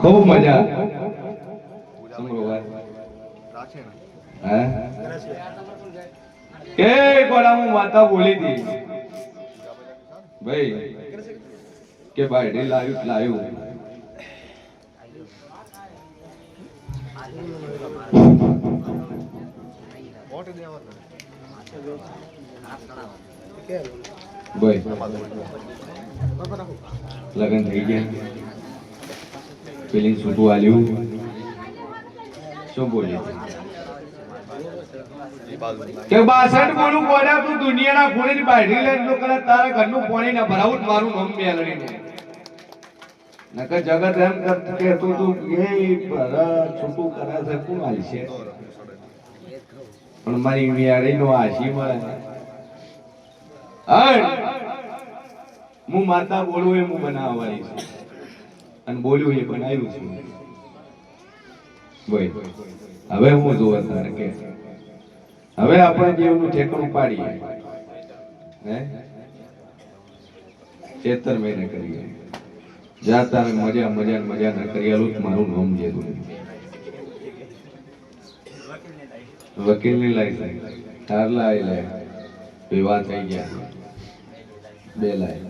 ખૂબ મજા. કે કોડા હું? માતા બોલી હતી. ભાઈ, કે બાયડી લાવ્યું લાવ્યું? લગન થઈ ગયા? પેલી છૂટું આલ્યું શું બોલે કે બાસઠ બોલું કોને તું દુનિયાના ખૂણે બાઢી લે તો કરે તારા ઘરનું પાણી ના ભરાવું મારું નામ મેલડી નકર જગત એમ કે તું તું એ ભરા છૂટું કરે છે, કોણ આલશે પણ મારી મેળી નો આશી મળે. હું માતા બોલું એ હું બનાવવાની છું. અને બોલ્યું એ બનાવ્યું છે. હવે હું જોવા તારે કે. હવે આપણે દેવનું ઠેકણું પાડીએ, હે? ચેતર મહિને કરીએ. જાતા મજા મજા ને મજા ના કરી આલું જ મારું નામ જેતું વકીલની લાઈ તાર લાઈ લે વિવાહ થઈ ગયા. બે લાઈ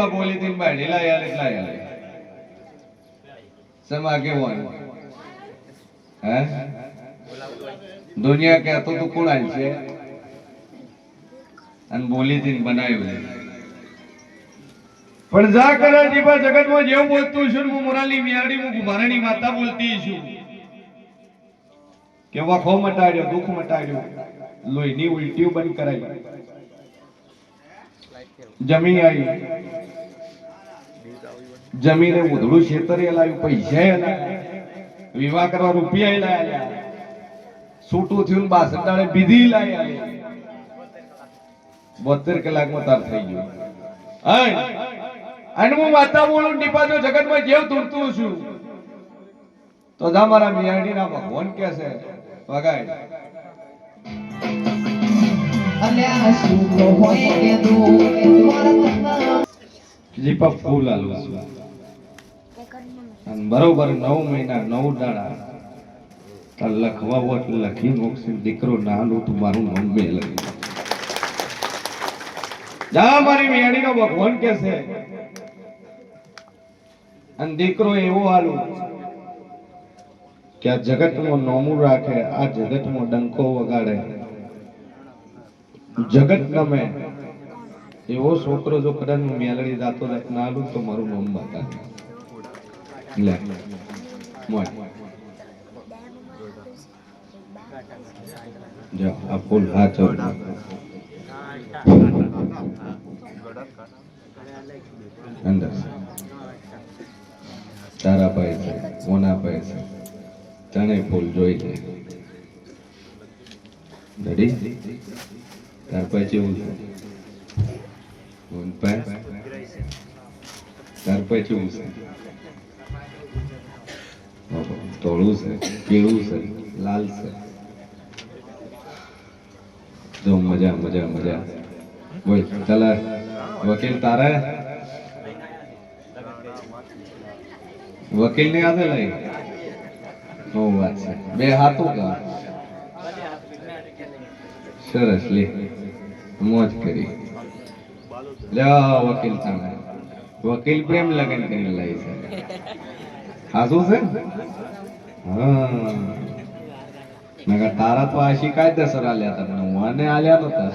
દીપા બોલી તી બાય ઢીલા યાર, એટલા યાર. સમા કેવું હે? દુનિયા કહેતો તું કોણ છે. અને બોલી તી બનાવ્યું પણ જા કરે દીપા જગતમાં જેવું બોલતું છું હું મોરાલી મિયાડી હું કુમારની માતા બોલતી છું. કે વખો મટાડ્યો દુઃખ મટાડ્યો લોહીની ઉલટીઓ બંધ કરાઈ. જમી આવી. જમીને ઉધળું છેતરે લાવ્યું, પૈસા વિવાહ કરવા રૂપિયા લાયા છૂટું થયું ને બાસઠ દાડે બીધી લાવ્યા બોતેર કલાકમાં તાર થઈ ગયું? અને હું વાતાવરણ બોલું ટીપા જગતમાં જેવ તૂટતું છું. તો જા મારા મિયાડીના ભગવાન કે છે વગાય બરોબર નવ મહિના, નવ દાડા લખવા વોટ લખી મોકશે, દીકરો ના તું મારું મમ્મી લખી જા મારી એવો હાલું કે આ જગતમાં નોમું રાખે, આ જગતમાં ડંકો વગાડે. જગત ગમે એવો છોકરો જો કદાચ હું મેલડી જાતો ના આલું તો મારું નામ બતા આ ફૂલ અંદર. તારા પાસે છે, કોના પાસે તને ફૂલ જોઈ લે. તાર પાસે એવું છે તાર પાસે એવું છે ધોળું છે પીળું છે લાલ છે જો મજા મજા મજા બોલ ચાલે વકીલ તારે વકીલ ને આવે લઈ બહુ વાત છે બે હાથું કા સરસ લે મોજ કરી. વકીલ સામે. વકીલ પ્રેમ લગન કરીને લઈ છે? હાસું છે? હા. કહ્યું, તારા તો આશી કાયદેસર આલ્યા તમને આને આલ્યા નતા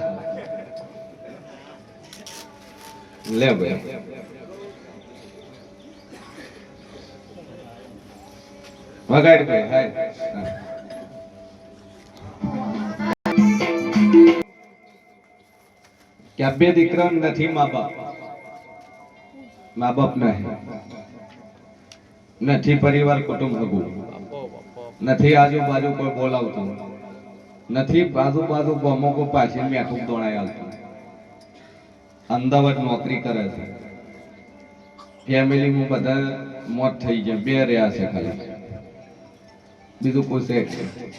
લે ભાઈ. વગાડ ભાઈ હાય. બે દીકરા નથી, મા બાપ. મા બાપ નહીં. નથી પરિવાર કુટુંબ હગું નથી આજુબાજુ કોઈ બોલાવતું. નથી આજુબાજુ કોઈ પાછી મેઠું દોણાય આવતું અમદાવાદ નોકરી કરે છે. ફેમિલીમાં બધા મોત થઈ ગયા. બે રહ્યા છે ખાલી. બીજું કોઈ છે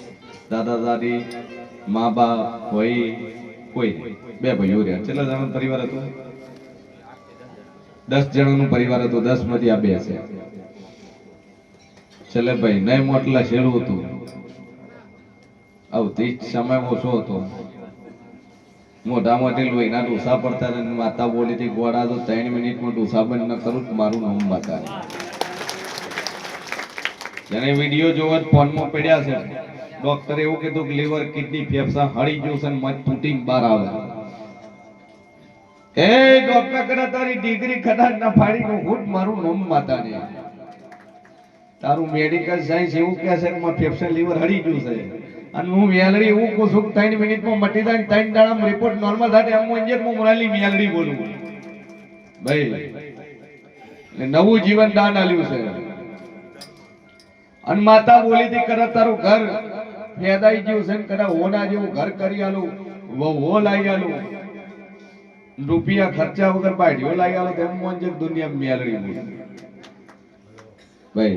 દાદા દાદી, મા બાપ, ભાઈ કોઈ. બે ભાઈઓ રહ્યા. કેટલા જણાનો પરિવાર હતો? દસ જણાનું પરિવાર હતું, દસમાંથી આ બે છે. છેલ્લે ભાઈ નહીં મોટલા શેરું હતું. આવતી સમય ઓછો હતો. મોઢા મોટી લોહીના ડોસા પડતા ને માતા બોલી હતી ગોળા તો ત્રણ મિનિટમાં ડોસા બંધ ન કરું તો મારું નામ માતા જેને વીડિયો જોવા ફોનમાં પડ્યા છે. ડોક્ટરે એવું કીધું કે લીવર, કિડની ફેફસા હળી ગયું છે મત તૂટીને બહાર આવે. એ ડોક્ટર કદા તારી ડિગ્રી ખડા ના ફાડી હું મારું નોમ માતા ને તારું મેડિકલ સાયન્સ એવું કહે છે કે ફેફસા લીવર હળી ગયું છે. અને હું મેલડી એવું કહું છું ત્રણ મિનિટમાં મટી જાય ત્રણ દાડા રિપોર્ટ નોર્મલ થાય એમ હું ઇન્જેક્ટ મુરાલી મોરાલી મેલડી બોલું. ભાઈ નવું જીવન દાન આલ્યું છે. અને માતા બોલી હતી કદાચ તારું ઘર ફેદાઈ ગયું છે ને કદાચ ઓના જેવું ઘર કરી આલું, વહુ લાવી આલું. રૂપિયા ખર્ચા વગર બાઢીઓ લાવી આલો તેમ મોન છે દુનિયા મેલડી બોલી ભાઈ,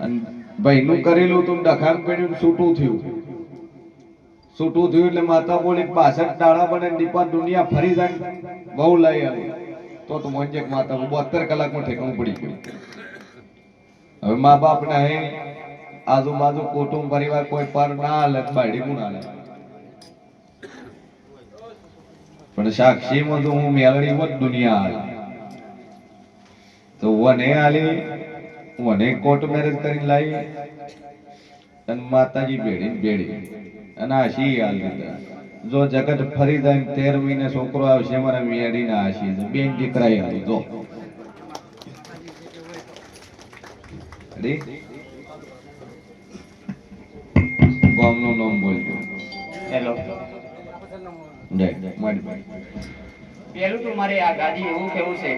અને ભાઈ નું કરેલું તું ડખાણ પડ્યું છૂટું થયું. છૂટું થયું એટલે માતા બોલી પાછળ ડાળા બને નીપા દુનિયા ફરી જાય બહુ લાવી આલું. તો તો મોંજેક માતા બોતેર કલાકમાં ઠેકાણું પડી ગયું. હવે મા બાપ ને હે આજુબાજુ કુટુંબ પરિવાર કોઈ પર ના લે બાયડી કોણ હાલે પણ સાક્ષીમાં તો હું મેળવી હોત દુનિયા હાલે તો વને આલી વને કોર્ટ મેરેજ કરીને લાવી અને માતાજી ભેડી ને ભેડી અને આશી હાલ દીધા જો જગત ફરી જાય ને તેર મહિને છોકરો આવશે, મારા મેળી ના આશી બેન દીકરા હાલ, જો. ગામનું નામ બોલજો. હેલો. જય મારી પહેલું તો મારે આ ગાડી એવું કેવું છે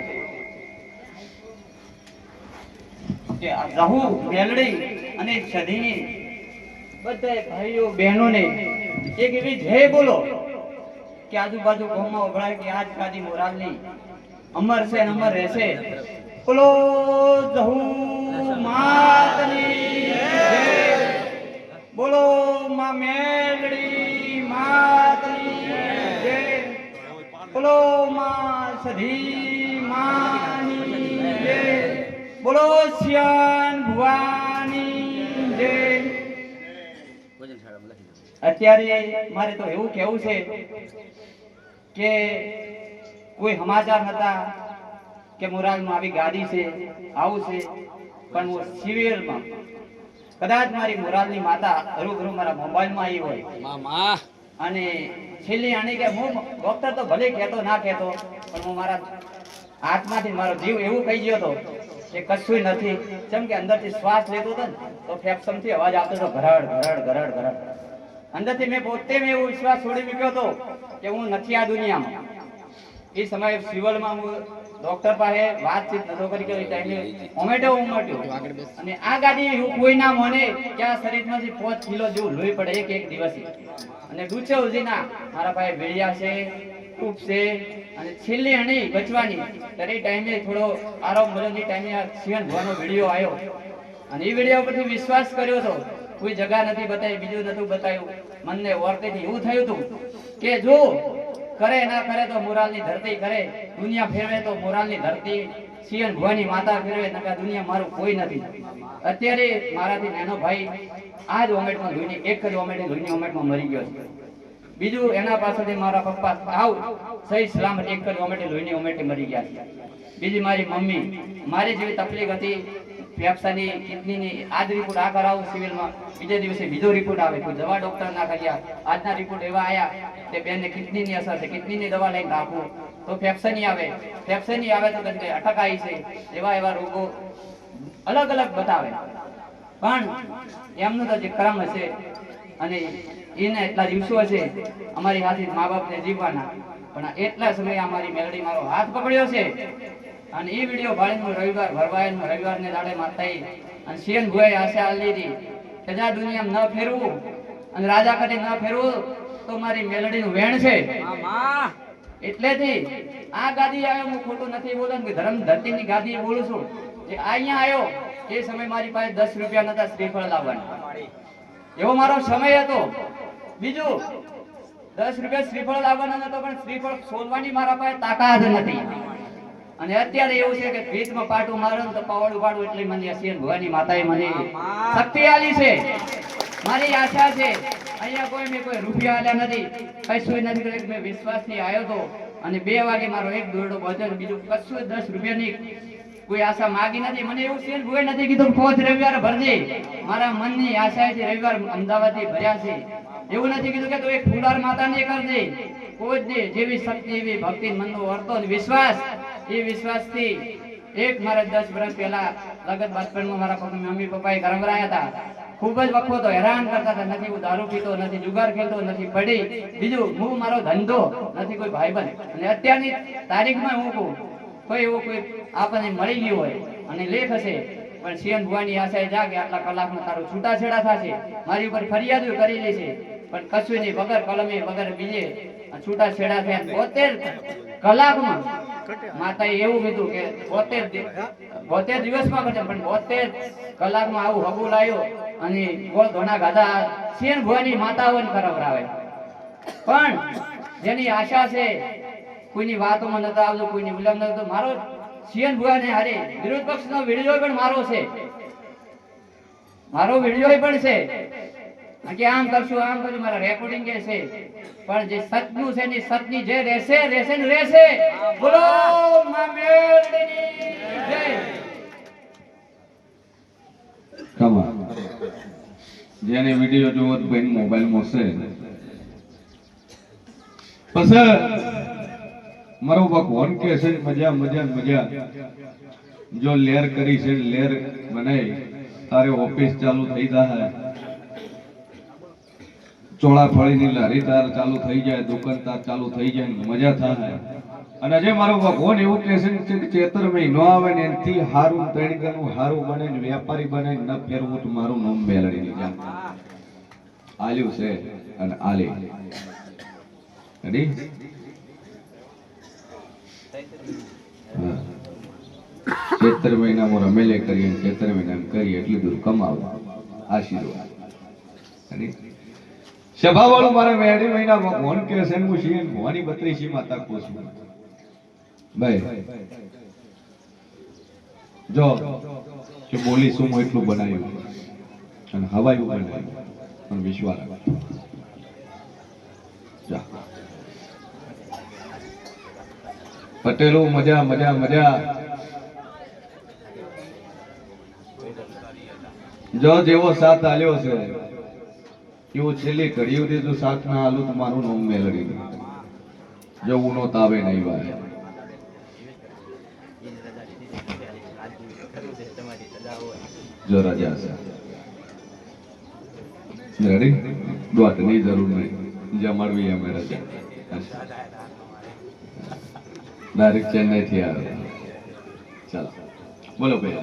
કે રહુ મેલડી અને સધીની બધા ભાઈઓ બહેનોને એક એવી જય બોલો કે આજુબાજુ ગામમાં ઉભરાય કે આજ ગાદી મોરાલની અમર છે અમર રહેશે. બોલો જહુ માતની. બોલો માં મેલડી માતની બોલો સધી માની, જય. બોલો શ્યાન અત્યારે મારે તો એવું કેવું છે કે કોઈ સમાચાર હતા કે મોરાલમાં આવી ગાડી છે, આવું છે, પણ હું સિરિયલમાં કદાચ મારી મોરાલની માતા હરુભરુ મારા મોબાઈલમાં આવી હોય. અને છેલ્લી આની કે હું ડોક્ટર તો ભલે કહેતો ના કહેતો પણ હું મારા હાથમાંથી મારો જીવ એવું કહી ગયો હતો કે કશું નથી. જેમ કે અંદરથી શ્વાસ લેતો હતો ને તો ફેફસમથી અવાજ આવતો હતો ઘરડ ઘરડ ઘરડ ઘરડ. અંદરથી મેં પોતે મેં એવો વિશ્વાસ છોડી મૂક્યો હતો કે હું નથી આ દુનિયામાં. એ સમયે સિવલમાં હું ડોક્ટર પાસે વાતચીત નતો કરી કે ટાઈમે ઓમેટો ઉમટ્યો અને આ ગાડી કોઈ ના મને કે આ શરીરમાંથી પાંચ કિલો જેવું લોહી પડે એક એક દિવસે. અને ડૂચે ઉજીના મારા પાસે વેડિયા છે ટૂપ છે, અને છેલ્લી હણી બચવાની. ત્યારે ટાઈમે થોડો આરામ મળ્યો ટાઈમે આ સિંહણ ભવાનો વીડિયો આવ્યો. અને એ વીડિયો પરથી વિશ્વાસ કર્યો હતો કોઈ જગા નથી બતાવી, બીજું નતું બતાવ્યું. મનને વર્તેથી એવું થયું હતું કે જો કરે, ના કરે તો મોરાલની ધરતી કરે. દુનિયા ફેરવે તો મોરાલની ધરતી. સિંહણ ભવાની માતા ફેરવે નકા દુનિયા મારું કોઈ નથી. અત્યારે મારાથી નાનો ભાઈ આ જ ઓમેટમાં ધોઈને, એક જ ઓમેટે ધોઈને ઓમેટમાં મરી ગયો છે. બીજું એના પાસેથી મારા પપ્પા આવ, સહી સલામત એક જ ઓમેટે લોહીની ઓમેટે મરી ગયા છે. બીજી મારી મમ્મી, મારી જેવી તકલીફ હતી ફેફસાની કિડનીની આજ રિપોર્ટ આ કરાવું સિવિલમાં. બીજે દિવસે બીજો રિપોર્ટ આવે. કોઈ દવા ડોક્ટર ના કર્યા. આજના રિપોર્ટ એવા આવ્યા કે બેનને કિડનીની અસર છે. કિડનીની દવા લઈને રાખવું તો ફેફસાની આવે. ફેફસાની આવે તો કદાચ અટકાય છે. એવા એવા રોગો અલગ અલગ બતાવે. પણ એમનું તો જે ક્રમ હશે અને એને એટલા દિવસો હશે અમારી હાથી મા બાપને જીવવાના. પણ એટલા સમયે અમારી મેલડી મારો હાથ પકડ્યો છે. અને એ વીડિયો ભાળીને રવિવાર ભરવાયનો રવિવારને દાડે માતાઈ અને શિયન ભુવાએ આશા આલી હતી કે જા દુનિયામાં ન ફેરવું. અને રાજા કટી ન ફેરવું તો મારી મેલડીનું વેણ છે. એટલેથી આ ગાદી આવ્યો હું ખોટું નથી બોલું કે ધર્મ ધરતીની ગાદી બોલું છું. કે અહીંયા આવ્યો એ સમય મારી પાસે દસ રૂપિયા નતા શ્રીફળ લાવવાના. એવો મારો સમય હતો. બીજું દસ રૂપિયા શ્રીફળ લાવવાના નતો પણ શ્રીફળ સોલવાની મારા પાસે તાકાત નથી. અને અત્યારે એવું છે કે ભીતમાં પાટું મારો તો પાવડું પાડું એટલે મને હસી ભવાની માતાએ મને શક્તિ આલી છે. મારી આશા છે અહીંયા કોઈ મેં કોઈ રૂપિયા આલ્યા નથી. કશું નથી કર્યું. મેં વિશ્વાસથી આવ્યો તો અને બે વાગે મારો એક દોરડો પહોંચ્યો ને બીજું કશું દસ રૂપિયાની કોઈ આશા માગી નથી. મને એવું છે ભોય નથી કીધું પોચ રવિવારે ભરજે. મારા મનની આશા છે રવિવાર અમદાવાદથી ભર્યા છે. એવું નથી કીધું કે તું એક ફુલાર માતાને કરજે. કોઈ જેવી શક્તિ એવી ભક્તિ મનનો વર્તો વિશ્વાસ. એ વિશ્વાસથી એક મારે દસ વર્ષ પહેલા લગત બાળપણમાં મારા મમ્મી પપ્પાએ કરમરાયા હતા. ખૂબ જ વખો તો હેરાન કરતા હતા. નથી હું દારૂ પીતો, નથી જુગાર ખેલતો, નથી પડી. બીજું, હું મારો ધંધો, નથી કોઈ ભાઈબંધ. અને અત્યારની તારીખમાં હું કહું, કોઈ એવું કોઈ આપણને મળી ગયું હોય અને લેખ હશે પણ સિયન ભુવાની આશાએ જા કે આટલા કલાકમાં તારું છૂટાછેડા થશે. મારી ઉપર ફરિયાદ કરેલી છે. પણ કશું નહીં, વગર કલમે, વગર બીજે છૂટાછેડા થયા બોતેર કલાકમાં માતાએ એવું કીધું કે બોતેર બોતેર દિવસમાં કરશે પણ બોતેર કલાકમાં આવું હગું લાવ્યો અને ગોળ ધોના ગાધા. શિયન ભવાની માતાઓને કરાવરાવે પણ જેની આશા છે કોઈની વાતોમાં નતા આવતો કોઈની વિલંબ નતો મારો સીએન ભુવાને હારે વિરોધ પક્ષનો વીડિયો પણ મારો છે. મારો વીડિયો પણ છે. કે આમ કરશું આમ કરશું, મારા રેકોર્ડિંગ કે છે પણ જે સતનું છે ને સતની જે રહેશે રહેશે ને રહેશે. બોલો, મા મેલડીની જય. કમા જેને વીડિયો જોવો તો ભાઈ મોબાઈલ મોસે પછી મારો ભગવાન કે છે મજા મજા મજા. જો લેર કરી છે લેર બનાવી તારે ઓફિસ ચાલુ થઈ જાય ચોળા ફળીની લારી તાર ચાલુ થઈ જાય, દુકાન તાર ચાલુ થઈ જાય મજા થાય. અને જે મારો ભગવાન એવું કહે છે કે ચેતર મહિનો આવે ને એનથી હારું ગણું હારું બને ને વેપારી બને ન ફેરવું તો મારું નામ મેલડી લીધા આલ્યું છે અને આલે. રેડી. ચેતર મહિનામાં રમેલે કરીએ ચેતર મહિનામાં કરીએ, એટલી દૂર કમાવું. આશીર્વાદ. રેડી સભા વાળું મારા મેળી મહિના ભગવાન કે છે હું છીએ ભવાની બત્રીસી માતા કું ભાઈ, જો, કે બોલીશું હું એટલું બનાવ્યું? અને હવાયું બનાવ્યું. પણ વિશ્વાસ પટેલો, મજા મજા મજા. જો, જેવો સાથ આલ્યો છે. એવું છેલ્લી ઘડી સુધી જો સાથ ના હાલું તો મારું નામ મેલડી જો ઉનો તાવે નહીં વાય. જો રજા છે. રેડી દોટની જરૂર નહીં. જમાડવી અમે રજા. ડાયરેક્ટ ચેન્નાઈથી આવે. ચાલો. બોલો ભાઈ.